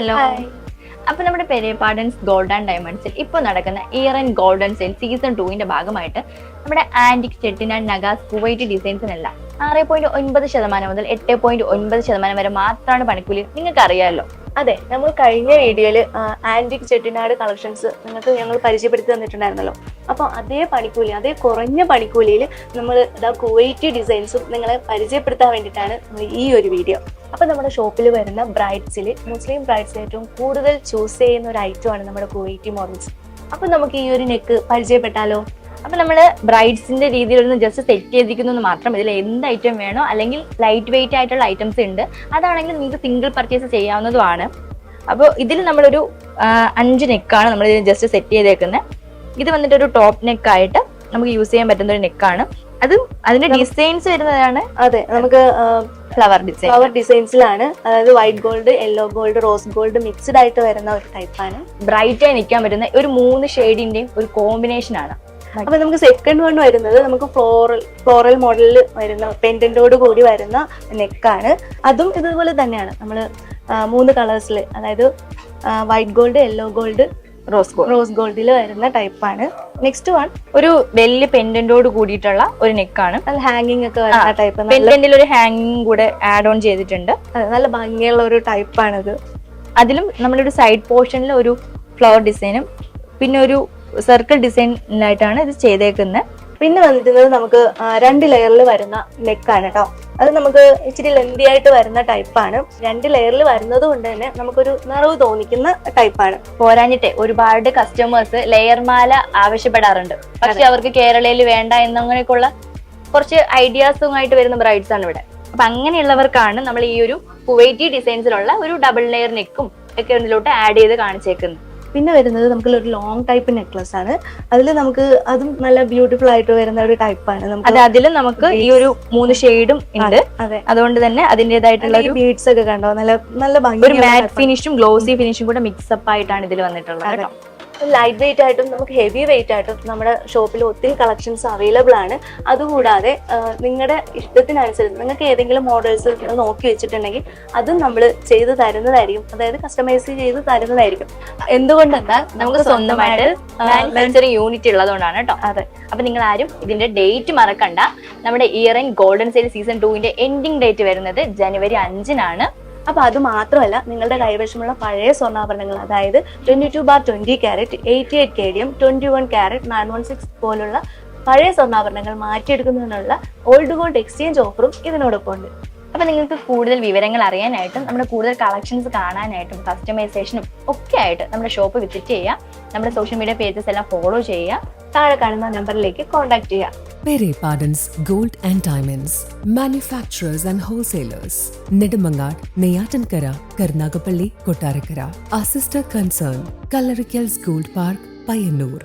Hello അപ്പൊ നമ്മുടെ Perepadans gold and ഡയമണ്ട്സിൽ ഇപ്പൊ നടക്കുന്ന year and golden sale season ടൂവിന്റെ ഭാഗമായിട്ട് നമ്മുടെ ആന്റിക് ആൻഡ് നഗാസ് കുവൈറ്റ് ഡിസൈൻസിനെല്ലാം ആറ് പോയിന്റ് ഒൻപത് ശതമാനം മുതൽ എട്ട് പോയിന്റ് ഒൻപത് ശതമാനം വരെ മാത്രമാണ് പണിക്കൂലി. നിങ്ങൾക്ക് അറിയാമല്ലോ അതെ നമ്മൾ കഴിഞ്ഞ വീഡിയോയിൽ ആന്റിക് ചെട്ടിനാട് കളക്ഷൻസ് നിങ്ങൾക്ക് ഞങ്ങൾ പരിചയപ്പെടുത്തി തന്നിട്ടുണ്ടായിരുന്നല്ലോ. അപ്പോൾ അതേ പണിക്കൂലി അതേ കുറഞ്ഞ പണിക്കൂലിയിൽ നമ്മൾ ഇതാ കുവൈറ്റി ഡിസൈൻസും നിങ്ങളെ പരിചയപ്പെടുത്താൻ വേണ്ടിയിട്ടാണ് ഈ ഒരു വീഡിയോ. അപ്പോൾ നമ്മുടെ ഷോപ്പിൽ വരുന്ന ബ്രൈഡ്സിൽ മുസ്ലിം ബ്രൈഡ്സ് ഏറ്റവും കൂടുതൽ ചൂസ് ചെയ്യുന്ന ഒരു ഐറ്റമാണ് നമ്മുടെ കുവൈറ്റി മോഡൽസ് അപ്പോൾ നമുക്ക് ഈ ഒരു നെക്ക് പരിചയപ്പെട്ടാലോ? അപ്പൊ നമ്മൾ ബ്രൈഡ്സിന്റെ രീതിയിലൊന്ന് ജസ്റ്റ് സെറ്റ് ചെയ്തിരിക്കുന്നു മാത്രം ഇതിൽ എന്ത് ഐറ്റം വേണോ അല്ലെങ്കിൽ ലൈറ്റ് വെയിറ്റ് ആയിട്ടുള്ള ഐറ്റംസ് ഉണ്ട് അതാണെങ്കിൽ നിങ്ങൾക്ക് സിംഗിൾ പർച്ചേസ് ചെയ്യാവുന്നതുമാണ്. അപ്പോൾ ഇതിൽ നമ്മളൊരു അഞ്ച് നെക്കാണ് നമ്മൾ ഇതിൽ ജസ്റ്റ് സെറ്റ് ചെയ്തേക്കുന്നത് ഇത് വന്നിട്ട് ഒരു ടോപ്പ് നെക്കായിട്ട് നമുക്ക് യൂസ് ചെയ്യാൻ പറ്റുന്ന ഒരു നെക്കാണ് അത് അതിന്റെ ഡിസൈൻസ് വരുന്നതാണ് അതെ നമുക്ക് ഫ്ലവർ ഡിസൈൻ ഫ്ലവർ ഡിസൈൻസിലാണ് അതായത് white gold yellow gold rose gold mixed ആയിട്ട് വരുന്ന ഒരു ടൈപ്പാണ് ബ്രൈറ്റ് ആയി നിൽക്കാൻ പറ്റുന്ന ഒരു മൂന്ന് ഷെയ്ഡിന്റെയും ഒരു കോമ്പിനേഷൻ ആണ്. അപ്പൊ നമുക്ക് സെക്കൻഡ് വൺ വരുന്നത് നമുക്ക് ഫ്ലോറൽ ഫ്ലോറൽ മോഡലിൽ വരുന്ന പെൻഡന്റോട് കൂടി വരുന്ന നെക്കാണ് അതും ഇതുപോലെ തന്നെയാണ്. നമ്മൾ മൂന്ന് കളേഴ്സിൽ അതായത് white gold yellow gold rose gold rose ഗോൾഡിൽ വരുന്ന ടൈപ്പാണ് നെക്സ്റ്റ് വൺ ഒരു വലിയ പെൻഡന്റോട് കൂടിയിട്ടുള്ള ഒരു നെക്കാണ് ഹാങ്ങിങ് ഒക്കെ വരുന്ന ടൈപ്പ് പെൻഡന്റിൽ ഒരു ഹാങ്ങിങ് കൂടെ ആഡ് ഓൺ ചെയ്തിട്ടുണ്ട് നല്ല ഭംഗിയുള്ള ഒരു ടൈപ്പാണിത് അതിലും നമ്മളൊരു സൈഡ് പോർഷനിൽ ഒരു ഫ്ലവർ ഡിസൈനും പിന്നെ ഒരു സർക്കിൾ ഡിസൈനിലായിട്ടാണ് ഇത് ചെയ്തേക്കുന്നത്. പിന്നെ വന്നിട്ടുള്ളത് നമുക്ക് രണ്ട് ലെയറിൽ വരുന്ന നെക്കാണ് കേട്ടോ അത് നമുക്ക് ഇച്ചിരി ലെന്തി ആയിട്ട് വരുന്ന ടൈപ്പാണ് രണ്ട് ലെയറിൽ വരുന്നത് കൊണ്ട് തന്നെ നമുക്കൊരു നിറവ് തോന്നിക്കുന്ന ടൈപ്പാണ് പോരാഞ്ഞിട്ടേ ഒരുപാട് കസ്റ്റമേഴ്സ് ലെയർ മാല ആവശ്യപ്പെടാറുണ്ട്. പക്ഷെ അവർക്ക് കേരളയിൽ വേണ്ട എന്നങ്ങനെയൊക്കെയുള്ള കുറച്ച് ഐഡിയാസുമായിട്ട് വരുന്ന ബ്രൈഡ്സ് ആണ് ഇവിടെ. അപ്പൊ അങ്ങനെയുള്ളവർക്കാണ് നമ്മൾ ഈ ഒരു കുവൈറ്റി ഡിസൈൻസിലുള്ള ഒരു ഡബിൾ ലെയർ നെക്കും ഒക്കെ ഇതിലോട്ട് ആഡ് ചെയ്ത് കാണിച്ചേക്കുന്നത്. പിന്നെ വരുന്നത് നമുക്ക് ഒരു ലോങ് ടൈപ്പ് നെക്ലസ് ആണ്. അതിൽ നമുക്ക് അതും നല്ല ബ്യൂട്ടിഫുൾ ആയിട്ട് വരുന്ന ഒരു ടൈപ്പാണ് നമുക്ക് അതിലും നമുക്ക് ഈ ഒരു മൂന്ന് ഷെയ്ഡും ഉണ്ട്. അതെ അതുകൊണ്ട് തന്നെ അതിന്റെതായിട്ടുള്ള ഒരു ബീഡ്സ് ഒക്കെ കണ്ടോ? നല്ല നല്ല ഭംഗി ഒരു മാറ്റ് ഫിനിഷും ഗ്ലോസി ഫിനിഷും കൂടെ മിക്സപ്പ് ആയിട്ടാണ് ഇതിൽ വന്നിട്ടുള്ളത് കേട്ടോ. ലൈറ്റ് വെയിറ്റ് ആയിട്ടും നമുക്ക് ഹെവി വെയിറ്റ് ആയിട്ടും നമ്മുടെ ഷോപ്പിൽ ഒത്തിരി കളക്ഷൻസ് അവൈലബിൾ ആണ്. അതുകൂടാതെ നിങ്ങളുടെ ഇഷ്ടത്തിനനുസരിച്ച് നിങ്ങൾക്ക് ഏതെങ്കിലും മോഡൽസ് നോക്കി വെച്ചിട്ടുണ്ടെങ്കിൽ അതും നമ്മൾ ചെയ്ത് തരുന്നതായിരിക്കും. അതായത് കസ്റ്റമൈസ് ചെയ്ത് തരുന്നതായിരിക്കും. എന്തുകൊണ്ടെന്നാൽ നമുക്ക് സ്വന്തമായിട്ട് മാനുഫാക്ചറിംഗ് യൂണിറ്റ് ഉള്ളതുകൊണ്ടാണ് കേട്ടോ. അതെ. അപ്പൊ നിങ്ങൾ ആരും ഇതിന്റെ ഡേറ്റ് മറക്കണ്ട. നമ്മുടെ year and golden sale season ടൂവിന്റെ ending date വരുന്നത് ജനുവരി അഞ്ചിനാണ്. അപ്പൊ അത് മാത്രമല്ല നിങ്ങളുടെ കൈവശമുള്ള പഴയ സ്വർണാഭരണങ്ങൾ അതായത് twenty two bar twenty carat eighty eight K D M twenty one carat nine one six പോലുള്ള പഴയ സ്വർണാഭരണങ്ങൾ മാറ്റിയെടുക്കുന്നതിനുള്ള ഓൾഡ് ഗോൾഡ് എക്സ്ചേഞ്ച് ഓഫറും ഇതിനോടൊപ്പം ഉണ്ട്. അപ്പൊ നിങ്ങൾക്ക് കൂടുതൽ വിവരങ്ങൾ അറിയാനായിട്ടും നമ്മുടെ കൂടുതൽ കളക്ഷൻസ് കാണാനായിട്ടും കസ്റ്റമൈസേഷനും ഒക്കെ ആയിട്ട് നമ്മുടെ ഷോപ്പ് വിസിറ്റ് ചെയ്യുക. നമ്മുടെ സോഷ്യൽ മീഡിയ പേജസ് എല്ലാം ഫോളോ ചെയ്യുക. താഴെ കാണുന്ന നമ്പറിലേക്ക് കോൺടാക്ട് ചെയ്യാം Pere Pardon's Gold and Diamonds, manufacturers and wholesalers. Nedumangad, Neyatankara, Karnagapalli, Kottarakara. Our sister concern, Kalarikals Gold Park, Payanur.